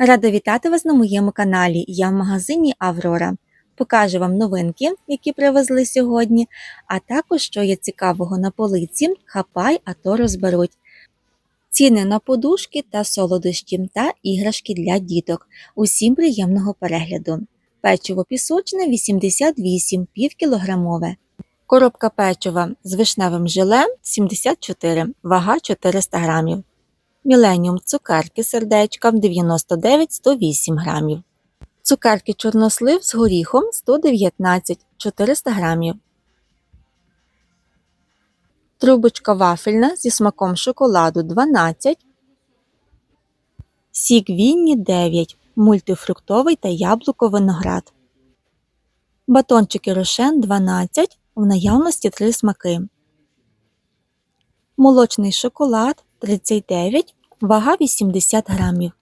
Рада вітати вас на моєму каналі. Я в магазині Аврора. Покажу вам новинки, які привезли сьогодні, а також, що є цікавого на полиці, хапай, а то розберуть. Ціни на подушки та солодощі та іграшки для діток. Усім приємного перегляду. Печиво пісочне 88 півкілограмове. Коробка печива з вишневим желе 74, вага 400 грамів. Міленіум цукерки сердечка 99-108 грамів. Цукерки чорнослив з горіхом 119 400 грамів. Трубочка вафельна зі смаком шоколаду 12. Сік Вінні 9. Мультифруктовий та яблуко виноград. Батончики Рошен 12. В наявності 3 смаки. Молочний шоколад 39, вага 80 грамів.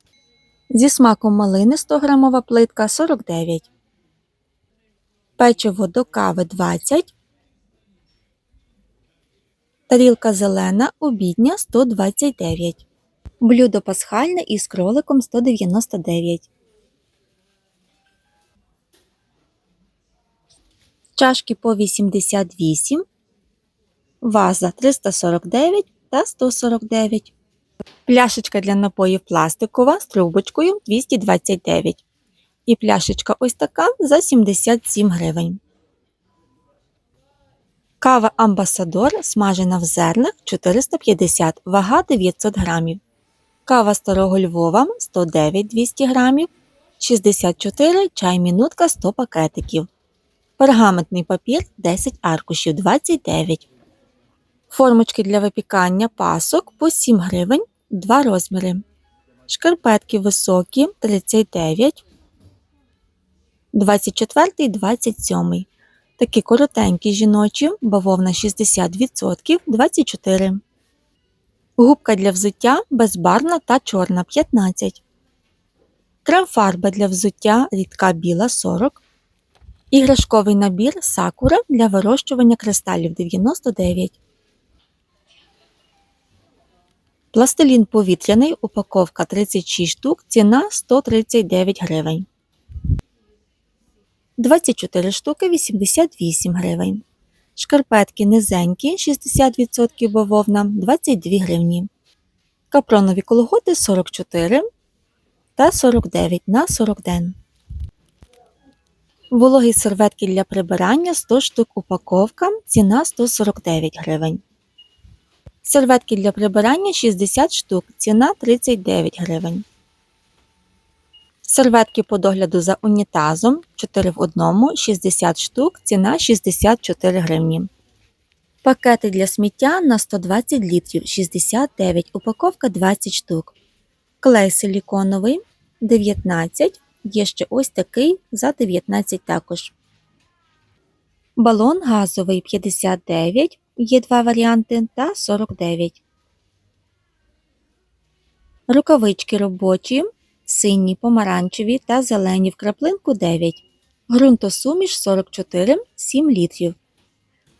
Зі смаком малини 100 грамова плитка 49. Печиво до кави 20. Тарілка зелена обідня 129. Блюдо пасхальне із кроликом 199. Чашки по 88. Ваза 349 та 149. Пляшечка для напоїв пластикова з трубочкою 229. І пляшечка ось така за 77 гривень. Кава Амбасадор смажена в зернах 450, вага 900 грамів. Кава Старого Львова 109 200 грамів. 64 чай мінутка 100 пакетиків. Пергаментний папір 10 аркушів 29. Формочки для випікання пасок по 7 гривень 2 розміри. Шкарпетки високі 39, 24 і 27. Такі коротенькі жіночі, бавовна 60% 24. Губка для взуття безбарвна та чорна 15. Крем-фарба для взуття рідка біла 40. Іграшковий набір сакура для вирощування кристалів 99. Пластилін повітряний, упаковка 36 штук, ціна 139 гривень. 24 штуки 88 гривень. Шкарпетки низенькі 60% бавовна 22 гривні. Капронові колготи 44 та 49 на 40 ден. Вологі серветки для прибирання 100 штук упаковка, ціна 149 гривень. Серветки для прибирання 60 штук, ціна 39 гривень. Серветки по догляду за унітазом 4 в 1, 60 штук, ціна 64 гривні. Пакети для сміття на 120 літрів 69, упаковка 20 штук. Клей силіконовий 19, є ще ось такий за 19 також. Балон газовий 59, є два варіанти та 49. Рукавички робочі, сині, помаранчеві та зелені в краплинку 9. Грунтосуміш 44 7 літрів.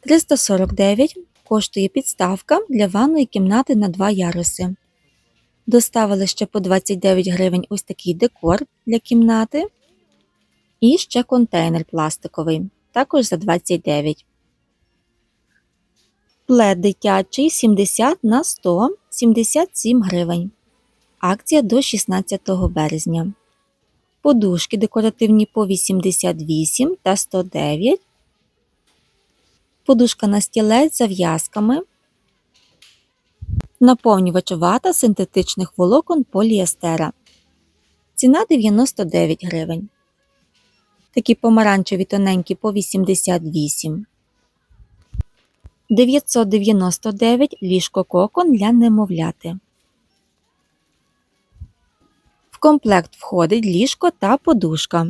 349 коштує підставка для ванної кімнати на 2 яруси. Доставили ще по 29 гривень ось такий декор для кімнати. І ще контейнер пластиковий, також за 29. Плед дитячий 70 на 100 77 гривень. Акція до 16 березня. Подушки декоративні по 88 та 109. Подушка на стілець зав'язками. Наповнювач вата синтетичних волокон поліестера. Ціна 99 гривень. Такі помаранчеві тоненькі по 88. 999 ліжко кокон для немовляти. В комплект входить ліжко та подушка.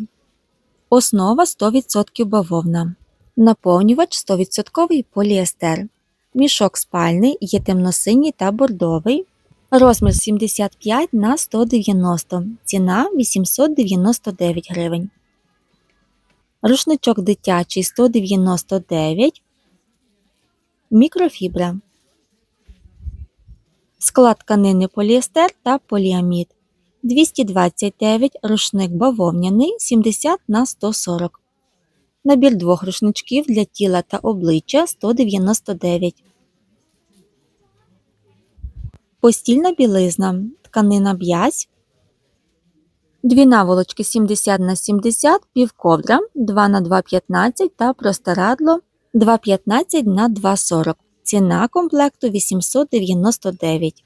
Основа 100% бавовна. Наповнювач 100% поліестер. Мішок спальний є темносиній та бордовий. Розмір 75 на 190. Ціна 899 гривень. Рушничок дитячий 199. Мікрофібра. Склад тканини поліестер та поліамід 229 рушник бавовняний 70 на 140. Набір двох рушничків для тіла та обличчя 199. Постільна білизна. Тканина б'язь. Дві наволочки 70 на 70, півковдра 2 на 2,15 та простирадло 2,15 на 2,40. Ціна комплекту 899.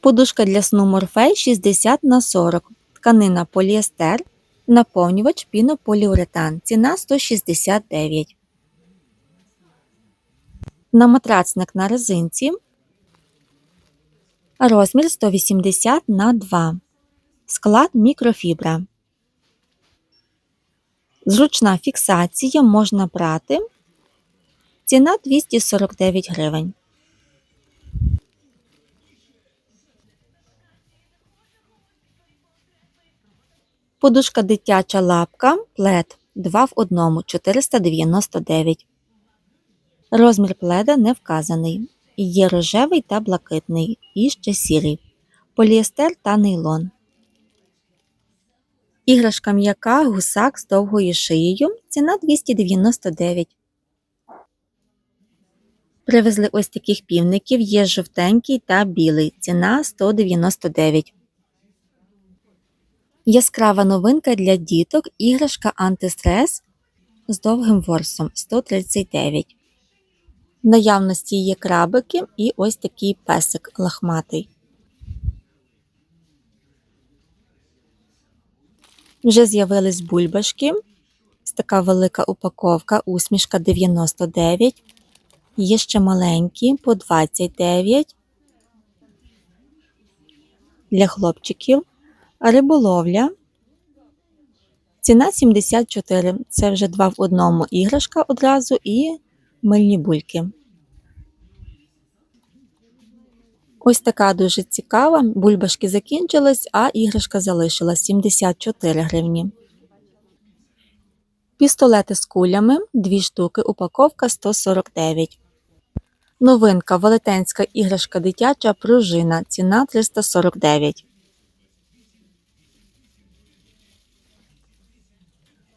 Подушка для сну Морфей 60 на 40. Тканина поліестер. Наповнювач пінополіуретан. Ціна 169. На матрацник на резинці. Розмір 180 на 2. Склад мікрофібра. Зручна фіксація можна брати. Ціна 249 гривень. Подушка дитяча лапка плед 2 в 1 499. Розмір пледа не вказаний. Є рожевий та блакитний і ще сірий. Поліестер та нейлон. Іграшка м'яка гусак з довгою шиєю. Ціна 299. Привезли ось таких півників. Є жовтенький та білий. Ціна 199. Яскрава новинка для діток. Іграшка антистрес з довгим ворсом 139. В наявності є крабики і ось такий песик лахматий. Вже з'явились бульбашки. Ось така велика упаковка, усмішка 99. Є ще маленькі по 29. Для хлопчиків. Риболовля. Ціна 74. Це вже два в одному іграшка одразу і мильні бульки. Ось така дуже цікава. Бульбашки закінчились, а іграшка залишилась 74 гривні. Пістолети з кулями 2 штуки, упаковка 149. Новинка велетенська іграшка дитяча пружина. Ціна 349.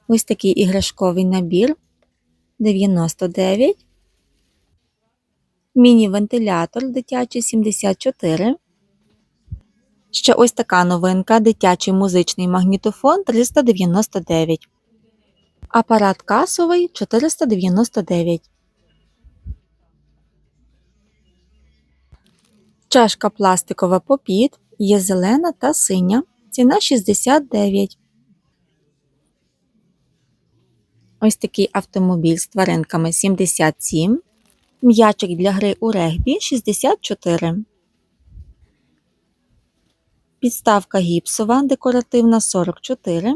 Ось такий іграшковий набір 99. Міні-вентилятор дитячий 74. Ще ось така новинка дитячий музичний магнітофон 399. Апарат касовий 499. Чашка пластикова попід. Є зелена та синя. Ціна 69. Ось такий автомобіль з тваринками 77. М'ячик для гри у регбі 64. Підставка гіпсова декоративна 44.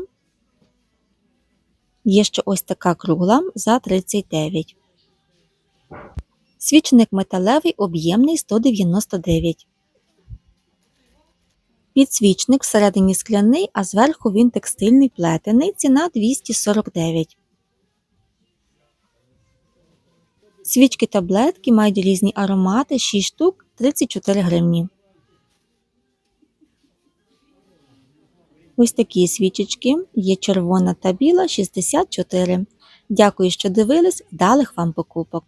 Є ще ось така кругла за 39. Свічник металевий об'ємний 199. Підсвічник всередині скляний, а зверху він текстильний плетений. Ціна 249. Свічки таблетки мають різні аромати 6 штук 34 гривні. Ось такі свічечки є червона та біла 64. Дякую, що дивились. Далих вам покупок!